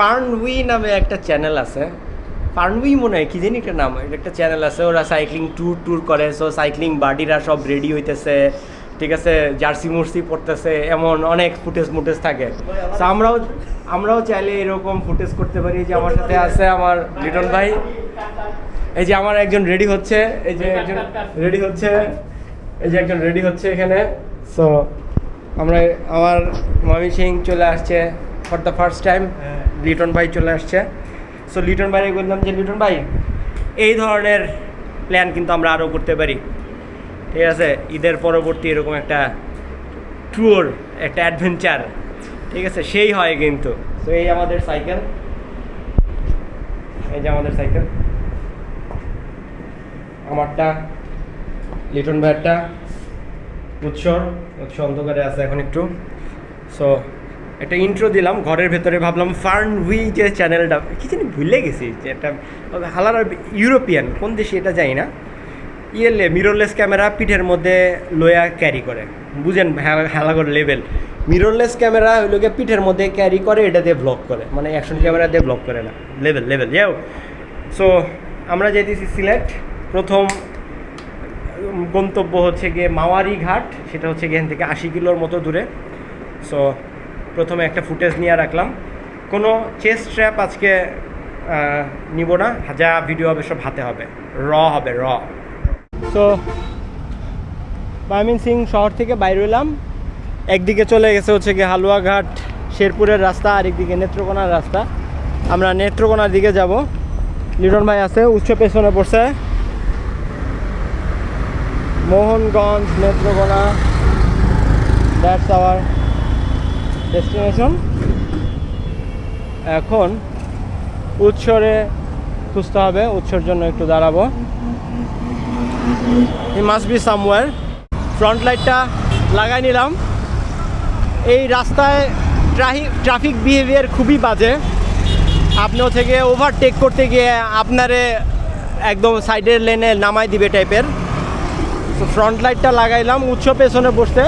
ফার্নউই নামে একটা চ্যানেল আছে। ফার্নউই মনে হয়, কি জানি একটা নাম একটা চ্যানেল আছে, ওরা সাইক্লিং ট্যুর ট্যুর করে সো সাইক্লিং বাডিরা সব রেডি হইতেছে, ঠিক আছে জার্সি মুর্সি পড়তেছে এমন অনেক ফুটেজ মুটেজ থাকে। তো আমরাও আমরাও চাইলে এরকম ফুটেজ করতে পারি, যে আমার সাথে আছে আমার লিটন ভাই। এই যে আমার একজন রেডি হচ্ছে, এই যে একজন রেডি হচ্ছে, এই যে একজন রেডি হচ্ছে এখানে। সো আমরা, আমার মামি সিং চলে আসছে for the first time Liton ভাই চলে আসছে। সো লিটন ভাই বললাম যে, লিটন ভাই, এই ধরনের প্ল্যান কিন্তু আমরা আরও করতে পারি। ঠিক আছে? ঈদের পরবর্তী এরকম একটা ট্যুর একটা অ্যাডভেঞ্চার ঠিক আছে? সেই হয় কিন্তু। তো এই আমাদের সাইকেল এই যে আমাদের সাইকেল আমারটা, লিটন ভাইয়েরটা। উৎসর, উৎস অন্ধকারে আছে এখন একটু। সো একটা ইন্ট্রো দিলাম, ঘরের ভেতরে ভাবলাম, ফার্ন উই যে চ্যানেলটা কি জানি ভুলে গেছি যে একটা হালার ইউরোপিয়ান, কোন দেশে এটা জানি না। ইয়েলে মিররলেস ক্যামেরা পিঠের মধ্যে লোয়া ক্যারি করে। বুঝেন হেলাগর লেভেল মিররলেস ক্যামেরা ওই লোকে পিঠের মধ্যে ক্যারি করে, এটা দিয়ে ব্লক করে। মানে অ্যাকশন ক্যামেরা দিয়ে ব্লক করে না। লেভেল লেভেল যাও সো আমরা যেতেছি সিলেট। প্রথম গন্তব্য হচ্ছে গিয়ে মাওয়ারি ঘাট সেটা হচ্ছে এখান থেকে আশি কিলোর মতো দূরে। সো প্রথমে একটা ফুটেজ নিয়ে রাখলাম। কোনো চেস্ট ট্র্যাপ আজকে নিব না। যা ভিডিও হবে, সব হাতে হবে। র হবে, র। সো মামিন সিং শহর থেকে বাইরে এলাম একদিকে চলে গেছে হচ্ছে গিয়ে হালুয়াঘাট, শেরপুরের রাস্তা আর একদিকে নেত্রকোনার রাস্তা। আমরা নেত্রকোনার দিকে যাব। লিটন ভাই আছে, উচ্চ পেছনে পড়ছে। Mohanganj, Netrokona that's our destination. এখন উৎসরে খুঁজতে হবে, উৎসর জন্য একটু দাঁড়াবো। It must be somewhere front লাইটটা লাগাই নিলাম। এই রাস্তায় ট্রাফিক ট্রাফিক বিহেভিয়ার খুবই বাজে। আপনিও থেকে ওভারটেক করতে গিয়ে আপনারে একদম সাইডের লেনে নামাই দিবে টাইপের তো ফ্রন্ট লাইটটা লাগাইলাম উচ্চ পেছনে বসতে।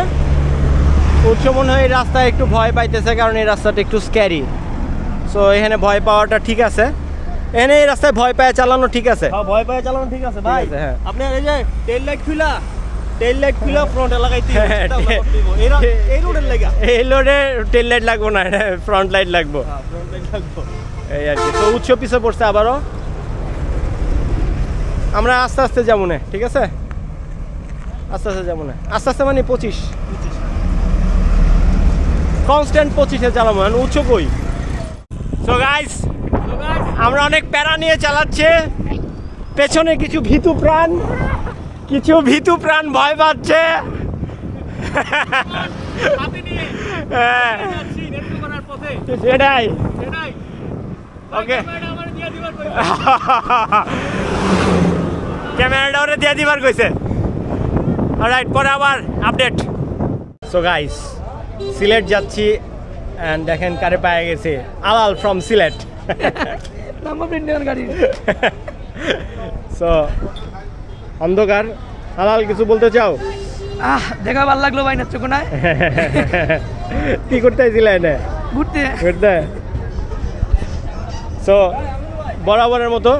উচ্চ মনে হয় এই রাস্তায় একটু ভয় পাইতেছে কারণ এই রাস্তাটা একটু স্ক্যারি সো এখানে ভয় পাওয়াটা ঠিক আছে। এখানে এই রাস্তায় ভয় পায় চালানো ঠিক আছে। হ্যাঁ ভয় পায় চালানো ঠিক আছে। ভাই হ্যাঁ। আপনি এই যে টেল লাইট খুলা টেল লাইট খুলা ফ্রন্টে লাগাইতে হবে, হ্যাঁ। এই রোডের লাগা? এই লোডে টেল লাইট লাগবো না ফ্রন্ট লাইট লাগবো। হ্যাঁ ফ্রন্ট লাইট লাগবে। এই আর কি। তো উচ্চ পিছে পড়ছে আবারও। আমরা আস্তে আস্তে যাব না ঠিক আছে? আস্তে আস্তে যাব না। আস্তে আস্তে মানে পঁচিশ। কনস্ট্যান্ট পঁচিশে চালাবো মানে উচ্চ কই সো গাইস আমরা অনেক প্যারা নিয়ে চালাচ্ছে। পেছনে কিছু ভীতু প্রাণ, কিছু ভীতু প্রাণ ভয় পাচ্ছে। সেটাই। ওকে ক্যামেরাটা ওরে দিয়ে দিবার কইছে। রাইট পরে আবার আপডেট সো গাইস সিলেট যাচ্ছি অ্যান্ড দেখেন কারে পায়ে গেছে। Alal from Sylhet. Number plate নেওয়ার গাড়ি। সো অন্ধকার। আলাল কিছু বলতে চাও? আহ দেখা ভালো লাগল ভাই নেত্রকোনায় কি করতে আইছিলে এনে? ঘুরতে। ঘুরতে? সো বরাবরের মতো।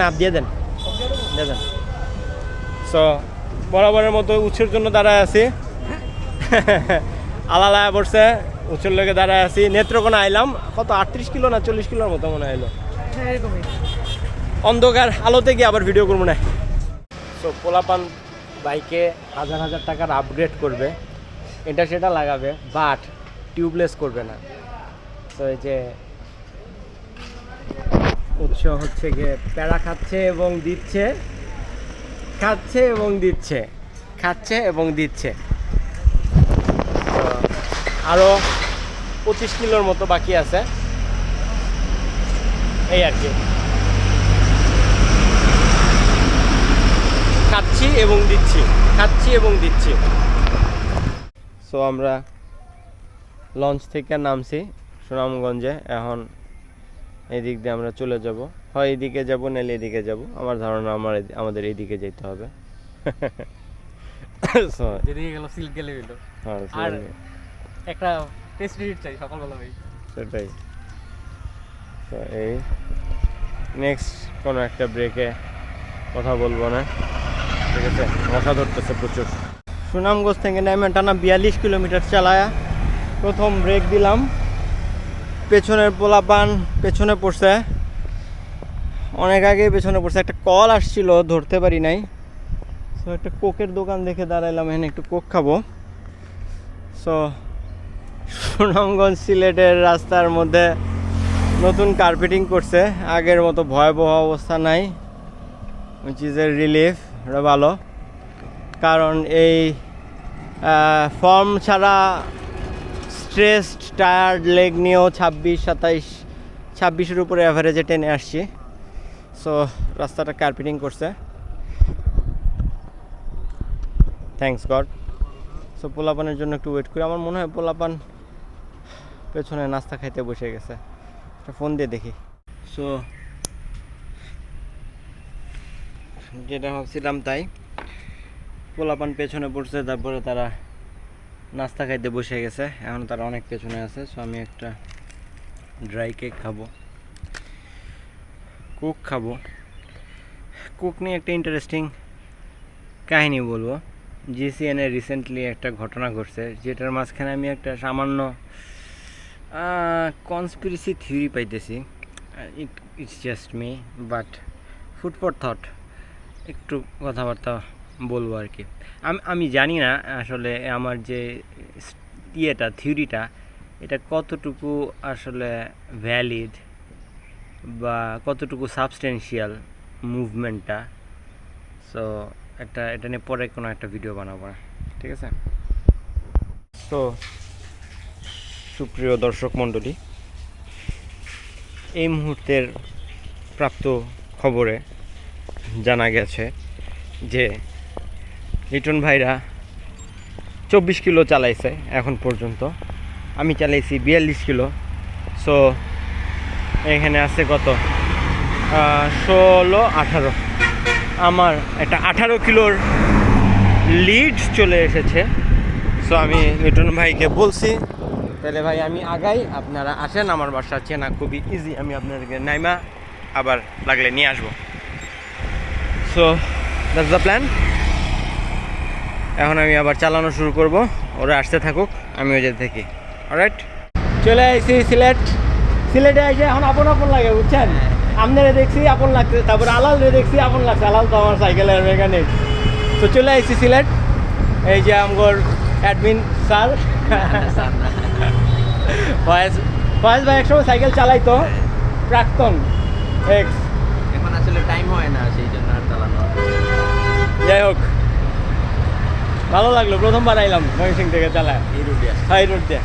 না দিয়ে দেন। দিয়ে দেন। সো বরাবরের মতো উৎসের জন্য দাঁড়ায় আছি। আলালায় পড়ছে উৎসের লোকে দাঁড়ায় আছি। নেত্রকোনা আইলাম। কত আটত্রিশ কিলো না চল্লিশ কিলোর মতো মনে হইল অন্ধকার আলোতে গিয়ে আবার ভিডিও করব না। সো পোলাপান বাইকে হাজার হাজার টাকার আপগ্রেড করবে। এটা সেটা লাগাবে বাট টিউবলেস করবে না। তো এই যে উৎস হচ্ছে গিয়ে প্যারা খাচ্ছে এবং দিচ্ছে। খাচ্ছে এবং দিচ্ছে। খাচ্ছে এবং দিচ্ছে। আরও পঁচিশ কিলোর মতো বাকি আছে। এই আর কি। খাচ্ছি এবং দিচ্ছি। খাচ্ছি এবং দিচ্ছি। সো আমরা লঞ্চ থেকে নামছি সুনামগঞ্জে। এখন এদিক দিয়ে আমরা চলে যাব। হয় এদিকে যাব নাহলে এদিকে যাব। আমার ধারণা আমার আমাদের এইদিকে যেতে হবে। যেদিকে গেল সিল্ক গেলে হইল। হ্যাঁ আর। একটা টেস্ট চাই সকালবেলা ভাই। সেটাই। তো এই নেক্সট কোনো একটা ব্রেকে কথা বলব না। ঠিক আছে? মশা ধরতেছে প্রচুর। সুনামগঞ্জ থেকে নেমে টানা বিয়াল্লিশ কিলোমিটার চালায়া প্রথম ব্রেক দিলাম। পেছনের পোলাপান পেছনে পড়ছে। অনেক আগে পেছনে পড়ছে। একটা কল আসছিল, ধরতে পারি নাই। সো একটা কোকের দোকান দেখে দাঁড়াইলাম, এখানে একটু কোক খাব। সো সুনামগঞ্জ সিলেটের রাস্তার মধ্যে নতুন কার্পেটিং করছে। আগের মতো ভয়াবহ অবস্থা নাই। উইচ ইজ এ রিলিফ ভালো। কারণ এই ফর্ম ছাড়া স্ট্রেসড, টায়ার্ড, লেগ নিয়েও ছাব্বিশ, সাতাইশ, ছাব্বিশের উপরে অ্যাভারেজে টেনে আসছি। সো রাস্তাটা কার্পেটিং করছে। থ্যাংকস গড সো পোলাপানের জন্য একটু ওয়েট করি। আমার মনে হয় পোলাপান পেছনে নাস্তা খাইতে বসে গেছে। একটা ফোন দিয়ে দেখি। সো যেটা ভাবছিলাম তাই। পোলাপান পেছনে পড়ছে, তারপরে তারা নাস্তা খাইতে বসে গেছে। এখন তারা অনেক পেছনে আছে সো আমি একটা ড্রাই কেক খাব। কোক খাব। কোক নিয়ে একটা ইন্টারেস্টিং কাহিনী বলব। জিসিএনে রিসেন্টলি একটা ঘটনা ঘটছে, যেটার মাঝখানে আমি একটা সামান্য কনস্পিরেসি থিওরি পাইতেছি। It it's just me but food for thought একটু কথাবার্তা বলব আর কি। আমি আমি জানি না আসলে আমার যে ইয়েটা, থিওরিটা, এটা কতটুকু আসলে ভ্যালিড বা কতটুকু সাবস্টেন্সিয়াল মুভমেন্টটা সো একটা, এটা নিয়ে পরে কোনো একটা ভিডিও বানাবো না। ঠিক আছে? তো সুপ্রিয় দর্শক মণ্ডলী, এই মুহূর্তের প্রাপ্ত খবরে জানা গেছে যে লিটন ভাইরা চব্বিশ কিলো চালাইছে এখন পর্যন্ত। আমি চালাইছি বিয়াল্লিশ কিলো। সো এখানে আছে কত? ষোলো, আঠারো। আমার একটা আঠারো কিলোর লিড চলে এসেছে। সো আমি লিটন ভাইকে বলছি, তাহলে ভাই আমি আগাই, আপনারা আসেন। আমার বাসা চেনা খুবই ইজি আমি আপনাদেরকে নাইমা আবার লাগলে নিয়ে আসব। সো দ্যাটস দ্য প্ল্যান এখন আমি আবার চালানো শুরু করব। ওরা আসতে থাকুক আমি ওই যেতে থাকি। অলরাইট চলে আইসি সিলেট। সিলেটে এসে এখন আপন আপন লাগে বুঝছেন? আপনারে দেখছি আপন লাগছে। তারপরে আলাল রে দেখছি আপন লাগছে। আলাল তো আমার সাইকেলের মেকানিক তো চলে আইসি সিলেট। এই যে আমগর অ্যাডমিন স্যার। ফয়েজ ফয়েজ ভাই একসময় সাইকেল চালাইতো। প্রাক্তন এক্স এখন আসলে টাইম হয় না সেই জন্য আর চালানো যাই হোক। ভালো লাগল প্রথমবার আইলাম ময়মনসিং থেকে চালায়। এই রুটে আসে হাই রোড দিয়ে।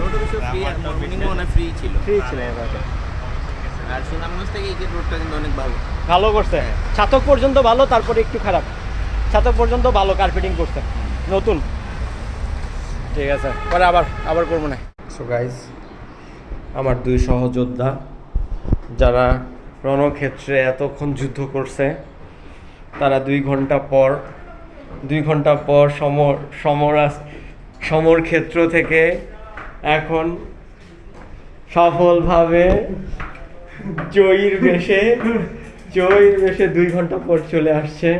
রোড ফ্রি আর মর্নিং ফ্রি ছিল। ফ্রি ছিল এবারে আর সুনামগঞ্জ থেকে এই রোডটা কিন্তু অনেক ভালো। ভালো করছে। ছাতক পর্যন্ত ভালো তারপরে একটু খারাপ। ছাতক পর্যন্ত ভালো কার্পেটিং করছে। নতুন। ঠিক আছে পরে আবার আবার করব না। সো গাইজ আমার দুই সহযোদ্ধা যারা রণক্ষেত্রে এতক্ষণ যুদ্ধ করছে তারা দুই ঘণ্টা পর দুই ঘণ্টা পর সমর সমরাস সমর ক্ষেত্র থেকে এখন সফলভাবে জয়ীর বেশে জয়ীর বেশে দুই ঘণ্টা পর চলে আসছে।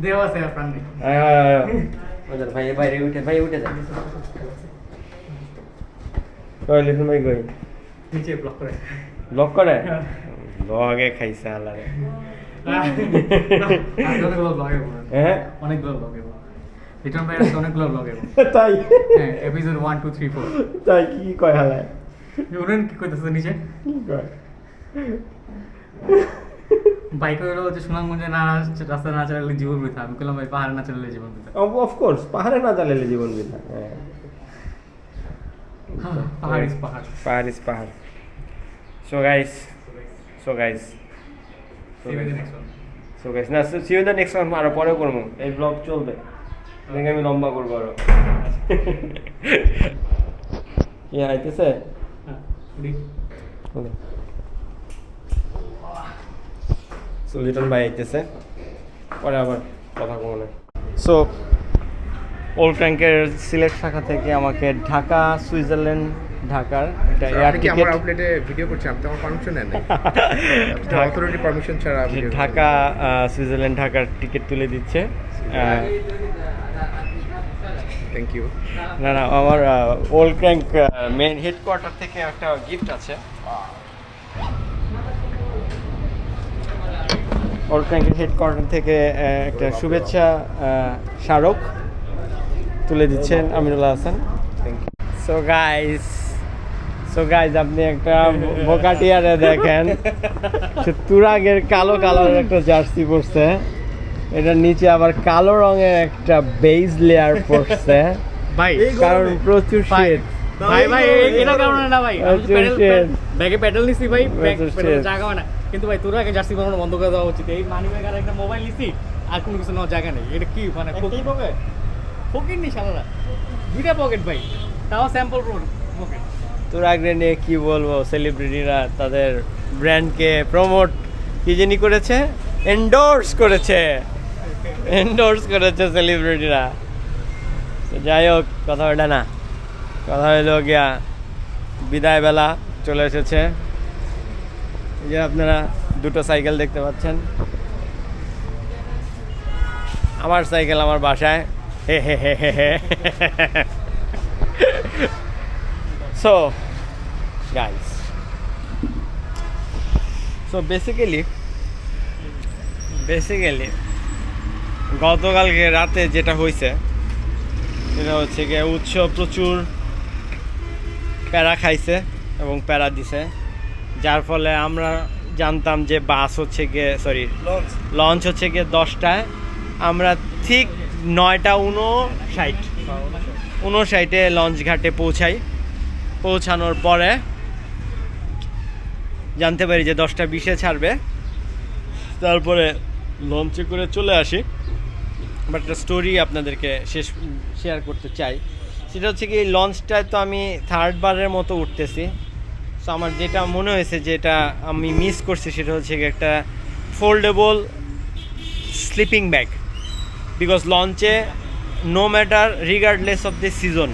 দেহ আছে আপনার নেই। আয়, আয়, আয়, আয়। ওদের ভাই বাইরে উঠে ভাই উঠে যায় কই লিখুন ভাই কই? নিচে ব্লক করে। লক করে? লগে খাইছে আলারে হ্যাঁ? অনেকগুলো ব্লগে রিটার্ন ভাই অনেকগুলো ব্লগে তাই হ্যাঁ episode one two three four তাই কি কয় হালায়? কি করতেছে নিচে? কি কয়? বাইকে হলো যে সুনামগঞ্জে না রাস্তা না চালালে জীবন বৃথা। আমি বললাম ভাই পাহাড়ে না চালালে জীবন বৃথা। অফকোর্স পাহাড়ে না চালালে জীবন বিধা হ্যাঁ। পাহাড় ইস পাহাড়। পাহাড় ইস পাহাড়। So guys so guys so guys না see you the next one আরও পরে করব। এই ব্লগ চলবে। দেখে আমি লম্বা করব আরও। কি আইতেছে? হ্যাঁ, সো লিটন ভাই আইতেছে। পরে আবার কথা কমো না। সো ওল্ড ট্যাঙ্কের সিলেট শাখা থেকে আমাকে ঢাকা সুইজারল্যান্ড ঢাকার একটা এয়ার আপনি কি টিকিট আমার আউটলেটে ভিডিও করছেন? আপনি আমার পারমিশন নেন অথরিটি পারমিশন ছাড়া ঢাকা সুইজারল্যান্ড ঢাকার টিকিট তুলে দিচ্ছে। থ্যাংক ইউ না না আমার ওল্ড ক্র্যাঙ্ক মেন হেডকোয়ার্টার থেকে একটা গিফট আছে। ওল্ড ক্র্যাঙ্কের হেডকোয়ার্টার থেকে একটা শুভেচ্ছা স্মারক তুলে দিচ্ছেন Amirullah Hasan. So guys so guys আপনি একটা বোকাটিয়ারে দেখেন। সে তুরাগের কালো কালারের একটা জার্সি পরছে। এটার নিচে আবার কালো রঙের একটা বেজ লেয়ার পড়ছে ভাই কারণ প্রচুর শীত ভাই ভাই এটা কারণে না ভাই প্যাডেল ব্যাগে প্যাডেল নিছি ভাই ব্যাগ প্যাডেল জায়গা না। কিন্তু ভাই তোরা আগে জার্সি বানানো বন্ধ করে দেওয়া উচিত। এই মানি ব্যাগ আর একটা মোবাইল নিছি আর কোনো কিছু নেওয়ার জায়গা নেই। এটা কি মানে ফকির পকেট ফকির নি সালারা। দুইটা পকেট ভাই। তাও স্যাম্পল পকেট তুরাগরে নিয়ে কি বলব সেলিব্রিটিরা তাদের ব্র্যান্ডকে প্রমোট কি জানি করেছে? এন্ডোর্স করেছে। এন্ডোর্স করেছে সেলিব্রিটিরা তো যাই হোক, কথা ওটা না। কথা হইল গিয়া বিদায় বেলা চলে এসেছে। এই যে আপনারা দুটো সাইকেল দেখতে পাচ্ছেন। আমার সাইকেল আমার বাসায়। হে হে হে হে হে। So guys. So basically basically গতকালকে রাতে যেটা হয়েছে সেটা হচ্ছে গিয়ে উৎস প্রচুর প্যারা খাইছে এবং প্যারা দিছে। যার ফলে আমরা জানতাম যে বাস হচ্ছে গিয়ে সরি লঞ্চ হচ্ছে গিয়ে দশটায়। আমরা ঠিক নয়টা উনষাট উনষাটে লঞ্চ ঘাটে পৌঁছাই। পৌঁছানোর পরে জানতে পারি যে দশটা বিশে ছাড়বে। তারপরে লঞ্চে করে চলে আসি। বাট একটা স্টোরি আপনাদেরকে শেষ শেয়ার করতে চাই। সেটা হচ্ছে কি লঞ্চটায় তো আমি থার্ড বারের মতো উঠতেছি। সো আমার যেটা মনে হয়েছে যেটা আমি মিস করছি সেটা হচ্ছে কি একটা ফোল্ডেবল স্লিপিং ব্যাগ বিকজ লঞ্চে no matter regardless of the season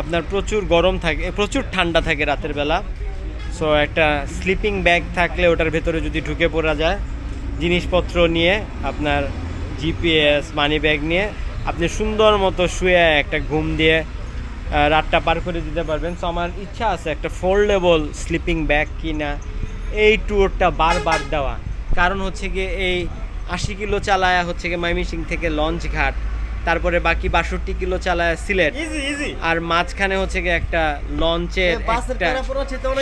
আপনার প্রচুর গরম থাকে প্রচুর ঠান্ডা থাকে রাতের বেলা। সো একটা স্লিপিং ব্যাগ থাকলে ওটার ভেতরে যদি ঢুকে পড়া যায়, জিনিসপত্র নিয়ে, আপনার জিপিএস মানি ব্যাগ নিয়ে, আপনি সুন্দর মতো শুয়ে একটা ঘুম দিয়ে রাতটা পার করে দিতে পারবেন। সো আমার ইচ্ছা আছে একটা ফোল্ডেবল স্লিপিং ব্যাগ কিনা। এই ট্যুরটা বারবার দেওয়া। কারণ হচ্ছে গিয়ে এই আশি কিলো চালায়া হচ্ছে গিয়ে মাইমিসিং থেকে লঞ্চ ঘাট তারপরে বাকি বাষট্টি কিলো চালায় সিলেট। আর মাঝখানে হচ্ছে গিয়ে একটা লঞ্চের একটা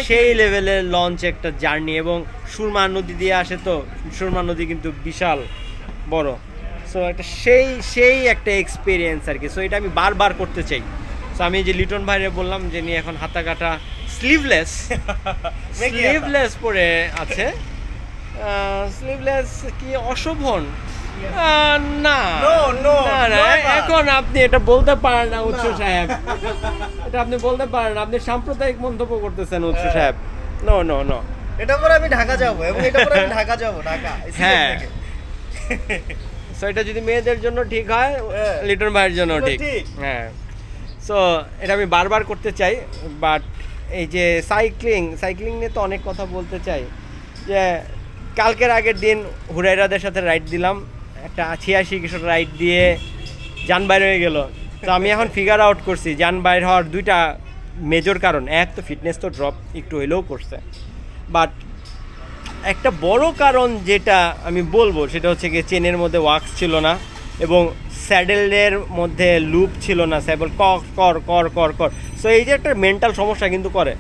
সেই লেভেলের লঞ্চ একটা জার্নি এবং সুরমা নদী দিয়ে আসে তো সুরমা নদী কিন্তু বিশাল বড়। সো একটা সেই সেই একটা এক্সপিরিয়েন্স আর কি। সো এটা আমি বারবার করতে চাই। সো আমি যে লিটন ভাইরে বললাম যে নিয়ে এখন হাতা কাটা স্লিভলেস স্লিভলেস পরে আছে। স্লিভলেস কি অশোভন। না। না না এখন আপনি এটা বলতে পারেন না সাহেব। এটা আপনি বলতে পারেন আপনি সাম্প্রদায়িক মন্তব্য করতেছেন উৎস সাহেব। নো নো নো এটা পরে আমি ঢাকা যাব এবং এটা পরে আমি ঢাকা যাব ঢাকা হ্যাঁ। সো এটা যদি মেয়েদের জন্য ঠিক হয় হ্যাঁ। লিটন ভাইয়ের জন্য ঠিক। ঠিক। হ্যাঁ। সো এটা আমি বারবার করতে চাই বাট এই যে সাইক্লিং সাইক্লিং নিয়ে তো অনেক কথা বলতে চাই যে কালকের আগের দিন হুরাইরাদের সাথে রাইড দিলাম একটা ছিয়াশি কিশোর রাইড দিয়ে যান বাইর হয়ে গেল। তো আমি এখন ফিগার আউট করছি যান বাইর হওয়ার দুইটা মেজর কারণ। এক তো ফিটনেস তো ড্রপ একটু হইলেও করছে। বাট একটা বড় কারণ যেটা আমি বলব, সেটা হচ্ছে গিয়ে চেনের মধ্যে ওয়াক্স ছিল না এবং স্যাডেলের মধ্যে লুপ ছিল না স্যাবল ক কর কর কর কর সো এই যে একটা মেন্টাল সমস্যা কিন্তু করে।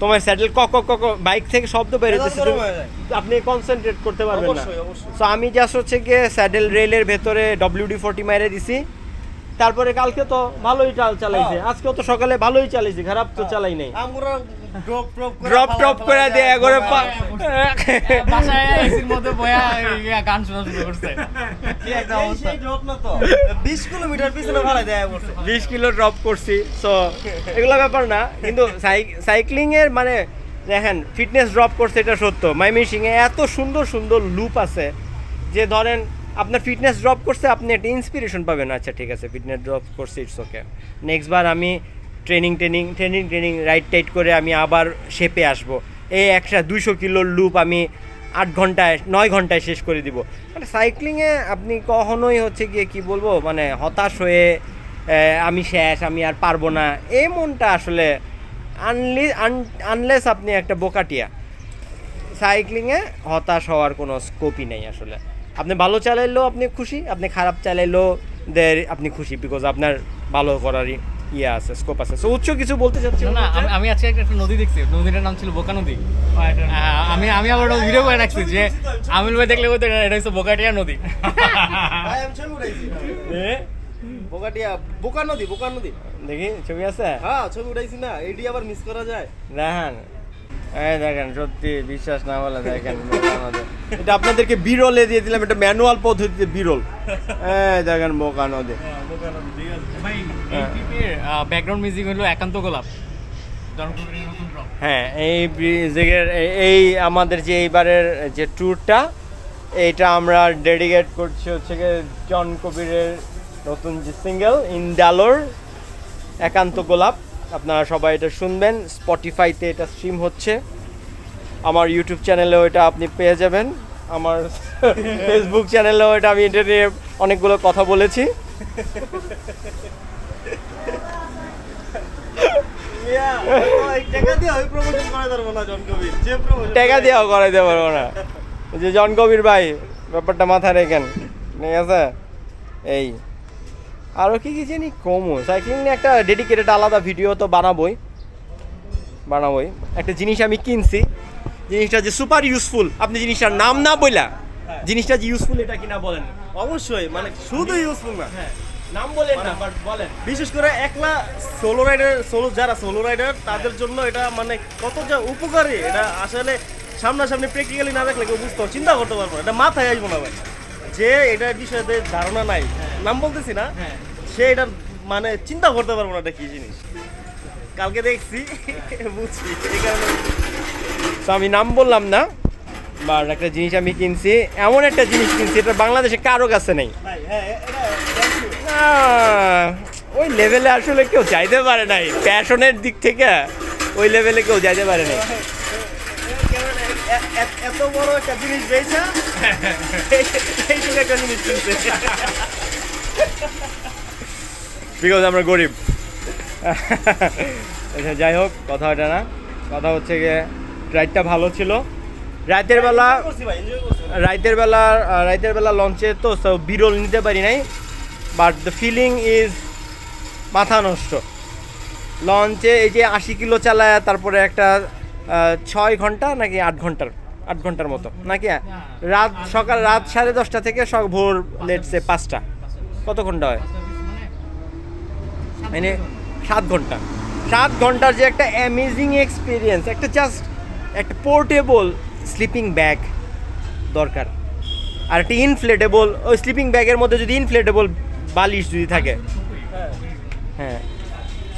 তোমার স্যাডেল কক কক বাইক থেকে শব্দ বেরোতেছে হচ্ছে আপনি কনসেন্ট্রেট করতে পারবেন না। সো আমি জাস্ট হচ্ছে গিয়ে স্যাডেল রেলের ভেতরে ডব্লিউডি ফোর্টি মাইরে দিছি। তারপরে কালকে তো ভালোই চাল চালাইছে। হ্যাঁ। আজকেও তো সকালে ভালোই চালাইছে খারাপ তো চালাই নাই। আমরা ড্রপ ড্রপ করে ড্রপ টপ করে দিয়ে একবারে বাসায় এসির মধ্যে বয়া ইয়া গান শোনা শুরু করছে। কি একটা অবস্থা? সেই ড্রপ না তো। 20 কিলোমিটার পিছনে ভাড়া দেয়া পড়ছে বিশ কিলো ড্রপ করছি সো এগুলো ব্যাপার না কিন্তু সাইক্লিং এর মানে দেখেন ফিটনেস ড্রপ করছে এটা সত্য। মাইমিসিং এ এত সুন্দর সুন্দর লুপ আছে যে ধরেন আপনার ফিটনেস ড্রপ করছে আপনি একটা ইন্সপিরেশন পাবেন। আচ্ছা ঠিক আছে ফিটনেস ড্রপ করছে ইটস ওকে নেক্সট বার আমি training training training training right tight করে আমি আবার শেপে আসব। এই একটা দুশো কিলোর লুপ আমি আট ঘন্টায়, নয় ঘন্টায় শেষ করে দিব। মানে সাইক্লিংয়ে আপনি কখনোই হচ্ছে গিয়ে কি বলব মানে হতাশ হয়ে আমি শেষ, আমি আর পারব না। এই মনটা আসলে আনলি আনলেস আপনি একটা বোকাটিয়া। সাইক্লিংয়ে হতাশ হওয়ার কোনো স্কোপই নেই আসলে। আপনি ভালো চালাইলেও আপনি খুশি, আপনি খারাপ চালাইলেও দের, আপনি খুশি বিকজ আপনার ভালো করারই ইয়ে আছে স্কোপ আছে। সো উচ্চ কিছু বলতে চাচ্ছি না আমি- আমি আজকে একটা একটা নদী দেখছি। নদীটার নাম ছিল বোকা নদী। আমি আমি আবার ভিডিও করে রাখছি যে আমিল ভাই দেখলে বলতে এটা এটা হচ্ছে বোকাটিয়া নদী। আমি বোকাটিয়া বোকা নদী বোকা নদী। দেখি ছবি আছে? হ্যাঁ ছবি উঠাইছি না এডি আবার মিস করা যায়। দেখেন এই দেখেন সত্যি বিশ্বাস না হলে দেখেন এটা আপনাদেরকে বিরলে দিয়ে দিলাম এটা ম্যানুয়াল পদ্ধতিতে বিরল। এই দেখেন বোকা নদী। ভাই এই ব্যাকগ্রাউন্ড মিউজিক হলো একান্ত গোলাপ। জনপ্রিয় নতুন ড্রপ হ্যাঁ এই মিউজিকের এই আমাদের যে এইবারের যে ট্যুরটা এইটা আমরা ডেডিকেট করছি হচ্ছে গিয়ে জন কবিরের নতুন যে সিঙ্গেল ইন্ডালোর একান্ত গোলাপ। আপনারা সবাই এটা শুনবেন। স্পটিফাইতে এটা স্ট্রিম হচ্ছে। আমার ইউটিউব চ্যানেলেও এটা আপনি পেয়ে যাবেন। আমার ফেসবুক চ্যানেলেও এটা আমি এটা নিয়ে অনেকগুলো কথা বলেছি। টাকা দিয়েও করাইতে পারব না যে জন কবির ভাই ব্যাপারটা মাথায় রেখেন। ঠিক আছে? এই। আরও কি কি জানি কমো। সাইক্লিং নিয়ে একটা ডেডিকেটেড আলাদা ভিডিও তো বানাবোই। বানাবোই। একটা জিনিস আমি কিনছি। জিনিসটা যে সুপার ইউজফুল আপনি জিনিসটার নাম না বইলা জিনিসটা যে ইউজফুল এটা কিনা বলেন। অবশ্যই মানে শুধু ইউজফুল না। নাম বলেন না। বাট বলেন। বিশেষ করে একলা সোলো রাইডার সোলো যারা সোলো রাইডার তাদের জন্য এটা মানে কত যা উপকারী। এটা আসলে সামনাসামনি প্র্যাকটিক্যালি না দেখলে কেউ বুঝতে চিন্তা করতে পারব না। এটা মাথায় আসব না ভাই। যে এটার বিষয়ে ধারণা নাই। নাম বলতেছি না। সে এটা মানে চিন্তা করতে পারব না এটা কি জিনিস। কালকে দেখছি বুঝছি। এই কারণে তো আমি নাম বললাম না বা একটা জিনিস আমি কিনছি এমন একটা জিনিস কিনছি এটা বাংলাদেশে কারও কাছে নেই। হ্যাঁ ওই লেভেলে আসলে কেউ যাইতে পারে নাই। প্যাশনের দিক থেকে ওই লেভেলে কেউ যাইতে পারে নাই। এ- এত বড় একটা জিনিস পেয়েছে এইটুকু একটা জিনিস কিনছে। বিকজ আমরা গরিব। আচ্ছা যাই হোক কথা ওটা না। কথা হচ্ছে গিয়ে রাইডটা ভালো ছিল। রাতের বেলা রাইতের বেলা আহ, রাইতের বেলা লঞ্চে তো বিরল নিতে পারি নাই। বাট দ্য ফিলিং ইজ মাথা নষ্ট। লঞ্চে এই যে আশি কিলো চালায় তারপরে একটা ছয় ঘণ্টা নাকি আট ঘণ্টার আট ঘণ্টার মতো। নাকি? রাত সকাল রাত সাড়ে দশটা থেকে সব ভোর লেটসে পাঁচটা। কত ঘণ্টা হয়? মানে সাত ঘণ্টা। সাত ঘণ্টার যে একটা অ্যামেজিং এক্সপিরিয়েন্স একটা জাস্ট একটা পোর্টেবল স্লিপিং ব্যাগ দরকার। আর একটা ইনফ্লেটেবল ওই স্লিপিং ব্যাগের মধ্যে যদি ইনফ্লেটেবল বালিশ যদি থাকে। হ্যাঁ।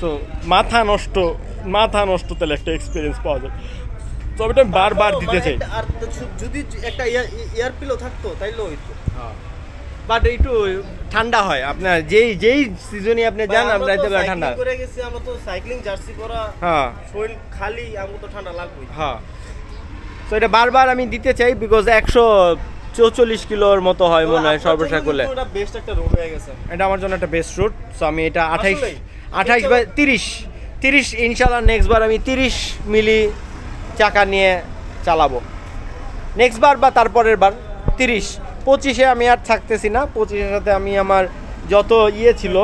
সো মাথা নষ্ট মাথা নষ্ট তাহলে একটা এক্সপিরিয়েন্স পাওয়া যায়। তবে এটা বারবার দিতে চাই। আর যদি একটা এয়ার পিলো থাকতো তাইলে হইতো। বাট একটু ঠান্ডা হয়। আপনার যেই যেই সিজনে আপনি যান আমরা আমরা এতে ঠান্ডা। করে গেছি আমরা তো সাইক্লিং জার্সি পরা হ্যাঁ। শরীর খালি আমাকে তো ঠান্ডা লাগবেই। হ্যাঁ। তো এটা বারবার আমি দিতে চাই বিকজ একশো চৌচল্লিশ কিলোর মতো হয় মনে হয় সর্বশেষ করলে এটা আমার জন্য একটা বেস্ট রুট সো আমি এটা আঠাইশ? আঠাইশ বা তিরিশ তিরিশ ইনশাল্লাহ নেক্সট বার আমি তিরিশ মিলি চাকা নিয়ে চালাবো। নেক্সট বার বা তারপরের বার তিরিশ। পঁচিশে আমি আর থাকতেছি না। পঁচিশের সাথে আমি আমার যত ইয়ে ছিল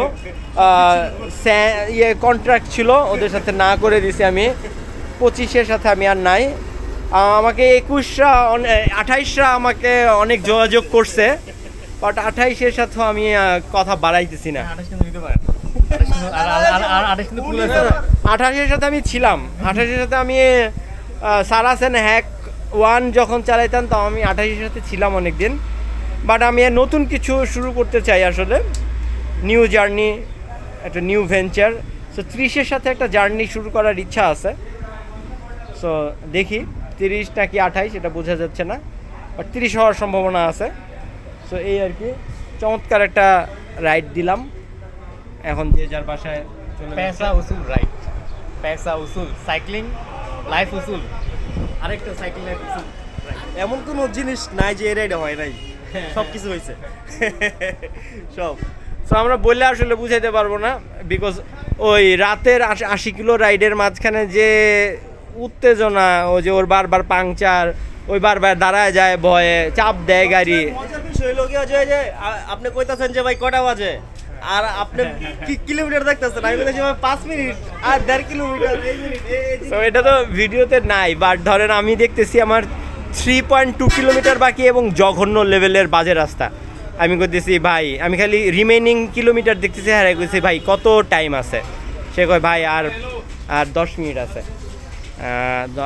ইয়ে কন্ট্রাক্ট ছিল ওদের সাথে না করে দিছি আমি। পঁচিশের সাথে আমি আর নাই। আমাকে একুশরা আঠাইশরা আমাকে অনেক যোগাযোগ করছে বাট আঠাইশের সাথেও আমি কথা বাড়াইতেছি না। আঠাশের সাথে আমি ছিলাম। আঠাশের সাথে আমি সারাসেন হ্যাক ওয়ান যখন চালাইতাম তো আমি আঠাশের সাথে ছিলাম অনেক দিন বাট আমি নতুন কিছু শুরু করতে চাই আসলে। নিউ জার্নি একটা নিউ ভেঞ্চার সো ত্রিশের সাথে একটা জার্নি শুরু করার ইচ্ছা আছে। সো দেখি তিরিশ নাকি আঠাইশ এটা বোঝা যাচ্ছে না। বাট তিরিশ হওয়ার সম্ভাবনা আছে। সো এই আর কি। চমৎকার একটা রাইড দিলাম। এখন যে যার বাসায় পেসা উসুল রাইড পেসা উসুল। সাইক্লিং লাইফ উসুল। আরেকটা সাইক্লিং এমন কোনো জিনিস নাই যে এ রাইড হয় নাই। সব কিছু হয়েছে। সব। সো আমরা বললে আসলে বুঝাইতে পারব না বিকজ ওই রাতের আশি- কিলো রাইডের মাঝখানে যে উত্তেজনা ও যে ওর বারবার পাংচার ওই বারবার দাঁড়ায় যায় ভয়ে চাপ দেয় গাড়ি। যে আপনি কইতাছেন যে ভাই কটা বাজে? আর আপনি কি কিলোমিটার দেখতেছেন? আমি বলছি পাঁচ মিনিট আর দেড় কিলোমিটার তো এটা তো ভিডিওতে নাই বাট ধরেন আমি দেখতেছি আমার থ্রি পয়েন্ট টু কিলোমিটার বাকি এবং জঘন্য লেভেলের বাজে রাস্তা। আমি করতেছি ভাই, আমি খালি রিমেনিং কিলোমিটার দেখতেছি হ্যাঁ কইছি ভাই, কত টাইম আছে? সে কয়, ভাই, আর আর দশ মিনিট আছে।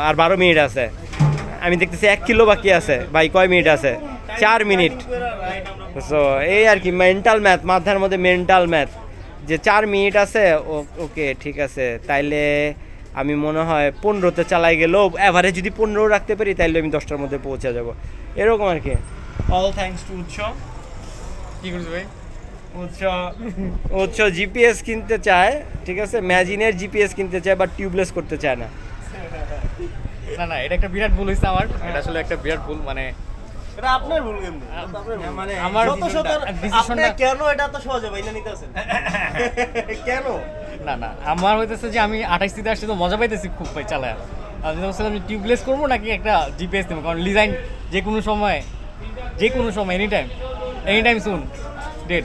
আর বারো মিনিট আছে। আমি দেখতেছি এক কিলো বাকি আছে। ভাই, কয় মিনিট আছে? চার মিনিট সো এই আর কি মেন্টাল ম্যাথ মাথার মধ্যে মেন্টাল ম্যাথ যে চার মিনিট আছে ওকে, ঠিক আছে, তাইলে আমি মনে হয় পনেরোতে চালাই গেলেও এভারেজ যদি পনেরো রাখতে পারি তাইলে আমি দশটার মধ্যে পৌঁছে যাব। এরকম আর কি। অল থ্যাঙ্কস টু উৎস। কি করছ ভাই? উৎস উৎস জিপিএস কিনতে চায় ঠিক আছে? ম্যাজিনের জিপিএস কিনতে চায় বা টিউবলেস করতে চায় না। না না এটা একটা বিরাট ভুল হয়েছে আমার। এটা আসলে একটা বিরাট ভুল মানে এটা আপনার ভুল আপনার ভুল। মানে আমার শত শত আপনি কেন এটা তো সহজে ভাই না নিতেছেন কেন? না না আমার হইতেছে যে আমি আঠাইশ থেকে আসছি তো মজা পাইতেছি খুব ভাই চালায়। আমি ভাবছিলাম আমি টিউবলেস করব নাকি একটা জিপিএস নেব কারণ ডিজাইন যে কোনো সময় যে কোনো সময় এনি টাইম এনি টাইম শুন ডেট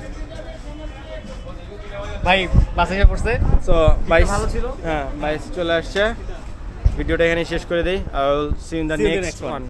ভাই বাসে এসে পড়ছে? সো বাইশ ভালো ছিল? হ্যাঁ বাইশ চলে আসছে। ভিডিওটা এখানে শেষ করে দেই। I will see in the next one